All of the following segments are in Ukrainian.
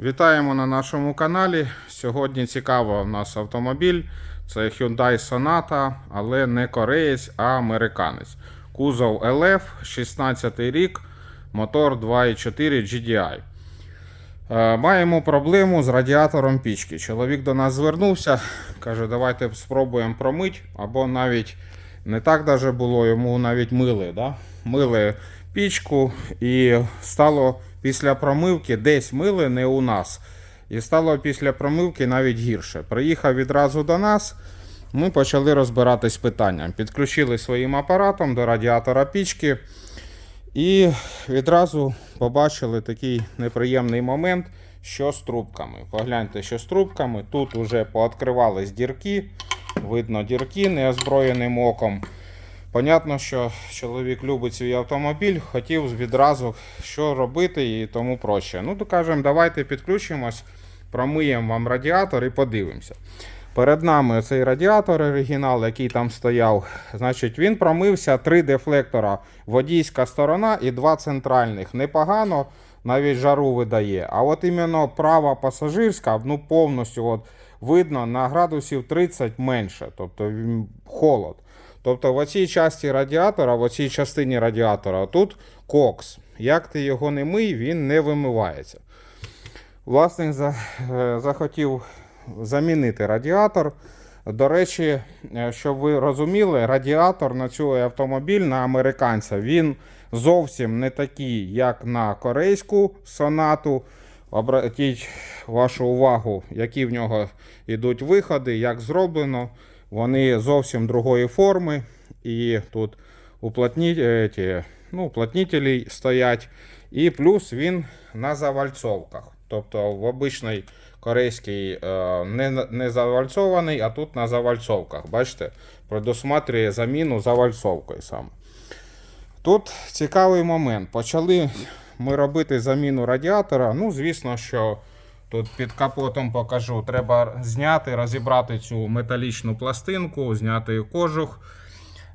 Вітаємо на нашому каналі. Сьогодні цікаво у нас автомобіль. Це Hyundai Sonata, але не кореєць, а американець. Кузов LF, 16 рік, мотор 2.4 GDI. Е, Маємо проблему з радіатором пічки. Чоловік до нас звернувся, каже, давайте спробуємо промити, або навіть не так даже було, йому навіть мили. Да? Мили пічку і стало після промивки десь мили не у нас. І стало після промивки навіть гірше. Приїхав відразу до нас. Ми почали розбиратись питанням. Підключили своїм апаратом до радіатора пічки. І відразу побачили такий неприємний момент, що з трубками. Погляньте, що з трубками. Тут вже пооткривались дірки. Видно дірки неозброєним оком. Понятно, що чоловік любить свій автомобіль, хотів відразу що робити і тому проще. Ну, то кажемо, давайте підключимось, промиємо вам радіатор і подивимося. Перед нами цей радіатор оригінал, який там стояв. Значить, він промився три дефлектора: водійська сторона і два центральних. Непогано, навіть жару видає. А от іменно права пасажирська, ну повністю от, видно на градусів 30 менше, тобто холод. Тобто в оцій часті радіатора, в оцій частині радіатора, тут кокс. Як ти його не мий, він не вимивається. Власник за, е, захотів замінити радіатор. До речі, е, щоб ви розуміли, радіатор на цю автомобіль на американця він зовсім не такий, як на корейську сонату. Обратіть вашу увагу, які в нього йдуть виходи, як зроблено. Вони зовсім другої форми. І тут уплотні, е, ну, уплотнителі стоять. І плюс він на завальцовках. Тобто в обичній корейській е, не, не завальцований, а тут на завальцовках. Бачите, предусматрює заміну завальцовкою саме. Тут цікавий момент. Почали ми робити заміну радіатора. Ну, звісно, що тут під капотом покажу. Треба зняти, розібрати цю металічну пластинку, зняти кожух.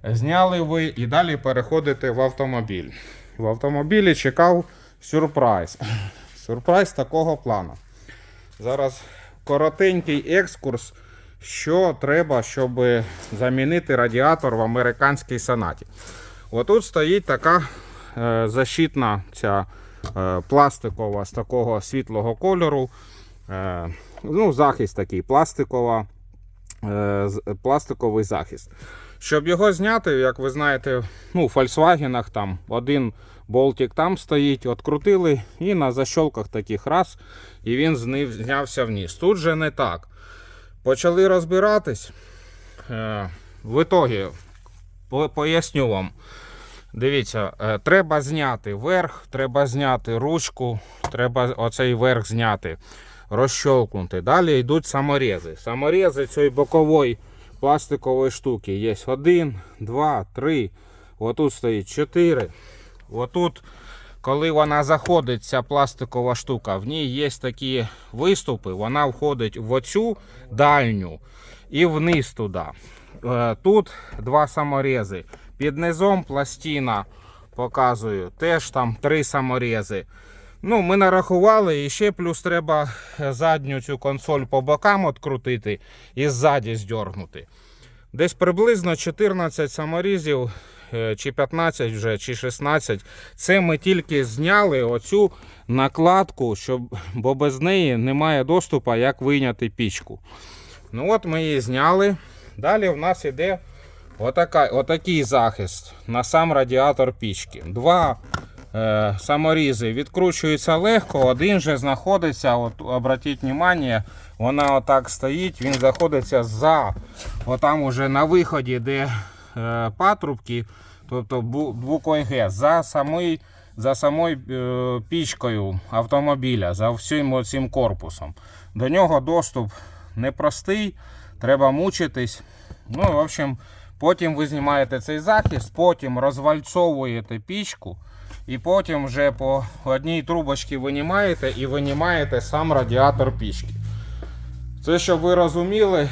Зняли ви і далі переходите в автомобіль. В автомобілі чекав сюрприз. Сюрприз такого плану. Зараз коротенький екскурс, що треба, щоб замінити радіатор в американській сонаті. Отут стоїть така е, защитна ця пластикова з такого світлого кольору. Е, ну, захист такий пластикова, е, пластиковий захист. Щоб його зняти, як ви знаєте, ну, в Volkswagen там один болтик там стоїть, открутили і на защолках таких раз, і він знявся вниз. Тут же не так. Почали розбиратись. Е, в ітогі поясню вам. Дивіться, е, треба зняти верх, треба зняти ручку, треба оцей верх зняти, розщолкнути. Далі йдуть саморези. Саморези цієї бокової пластикової штуки є один, два, три. Отут стоїть чотири. Отут, коли вона заходить, ця пластикова штука, в ній є такі виступи, вона входить в оцю дальню і вниз туди. Е, Тут два саморези. Під низом пластина показую. Теж там три саморези. Ну, ми нарахували і ще плюс треба задню цю консоль по бокам відкрутити і ззаді здьоргнути. Десь приблизно 14 саморізів, е, чи 15 вже, чи 16. Це ми тільки зняли оцю накладку, щоб, бо без неї немає доступу, як вийняти пічку. Ну от ми її зняли. Далі в нас іде отака, отакий захист на сам радіатор пічки. Два е, саморізи відкручуються легко, один же знаходиться, от, обратіть увагу, вона отак стоїть, він знаходиться за, отам уже на виході, де е, патрубки, тобто буквою Г, за самий, за самою е, пічкою автомобіля, за всім цим корпусом. До нього доступ непростий, треба мучитись. Ну, в общем, потім ви знімаєте цей захист, потім розвальцовуєте пічку, і потім вже по одній трубочці винімаєте і винімаєте сам радіатор пічки. Це щоб ви розуміли,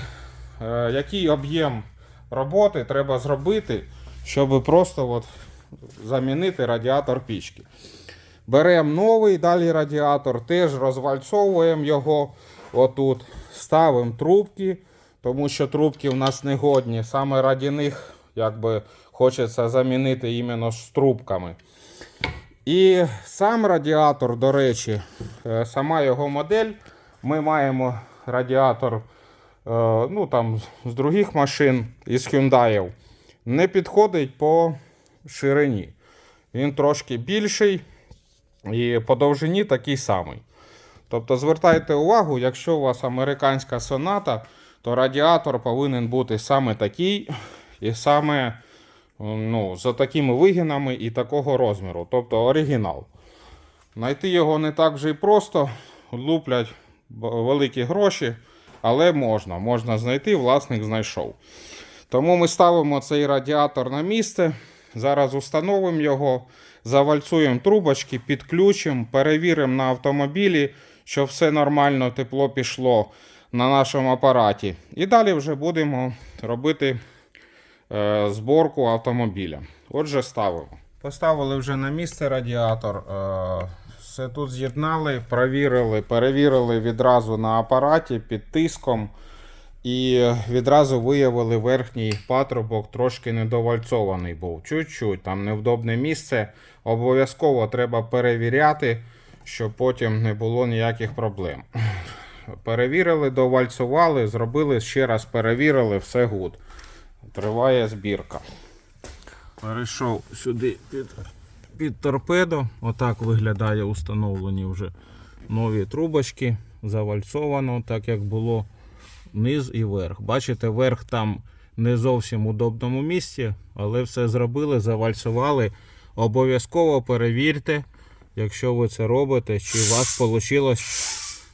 е, який об'єм роботи треба зробити, щоб просто от замінити радіатор пічки. Беремо новий далі радіатор, теж розвальцовуємо його отут, ставимо трубки, тому що трубки в нас негодні. Саме раді них якби, хочеться замінити іменно з трубками. І сам радіатор, до речі, е, сама його модель. Ми маємо радіатор е, ну, там, з других машин із Hyundai. Не підходить по ширині. Він трошки більший і по довжині такий самий. Тобто звертайте увагу, якщо у вас американська соната, то радіатор повинен бути саме такий і саме ну, за такими вигинами і такого розміру, тобто оригінал. Найти його не так вже і просто, луплять великі гроші, але можна. Можна знайти, власник знайшов. Тому ми ставимо цей радіатор на місце. Зараз установимо його, завальцуємо трубочки, підключимо, перевіримо на автомобілі, що все нормально, тепло пішло на нашому апараті. І далі вже будемо робити е, зборку автомобіля. Отже, ставимо. Поставили вже на місце радіатор. Е, все тут з'єднали, провірили, перевірили відразу на апараті під тиском. І відразу виявили верхній патрубок трошки недовальцований був. Чуть-чуть, там невдобне місце. Обов'язково треба перевіряти, щоб потім не було ніяких проблем. Перевірили, довальцювали, зробили, ще раз перевірили, все гуд. Триває збірка. Перейшов сюди під, під торпедо. Отак виглядає установлені вже нові трубочки. Завальцовано, так як було низ і верх. Бачите, верх там не зовсім удобному місці, але все зробили, завальцювали. Обов'язково перевірте, якщо ви це робите, чи у вас вийшло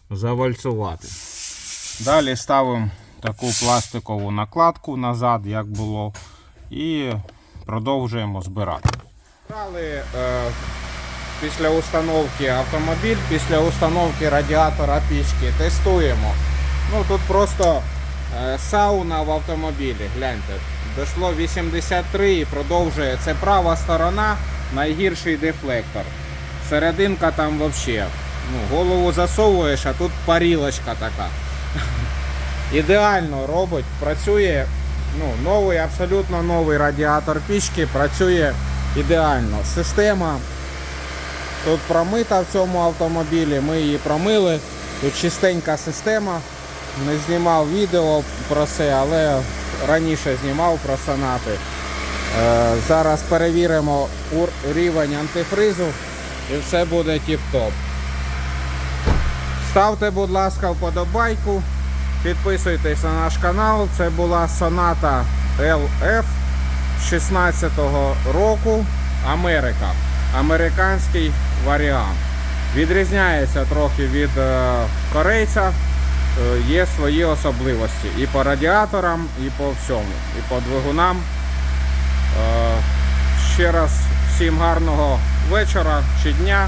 завальцювати. Далі ставимо таку пластикову накладку назад, як було, і продовжуємо збирати. Брали е, після установки автомобіль, після установки радіатора пічки тестуємо. Ну тут просто е, сауна в автомобілі. Гляньте, дійшло 83 і продовжує. Це права сторона, найгірший дефлектор. Серединка там взагалі. Ну, голову засовуєш, а тут парілочка така. Ідеально робить, працює. Ну, новий, абсолютно новий радіатор пічки, працює ідеально. Система тут промита в цьому автомобілі, ми її промили. Тут чистенька система. Не знімав відео про це, але раніше знімав про сонати. Е, зараз перевіримо рівень антифризу і все буде тіп-топ. Ставте, будь ласка, вподобайку. Підписуйтесь на наш канал. Це була соната LF 16-го року Америка. Американський варіант. Відрізняється трохи від е, корейця. Е, Є свої особливості і по радіаторам, і по всьому, і по двигунам. Е, Ще раз всім гарного вечора чи дня.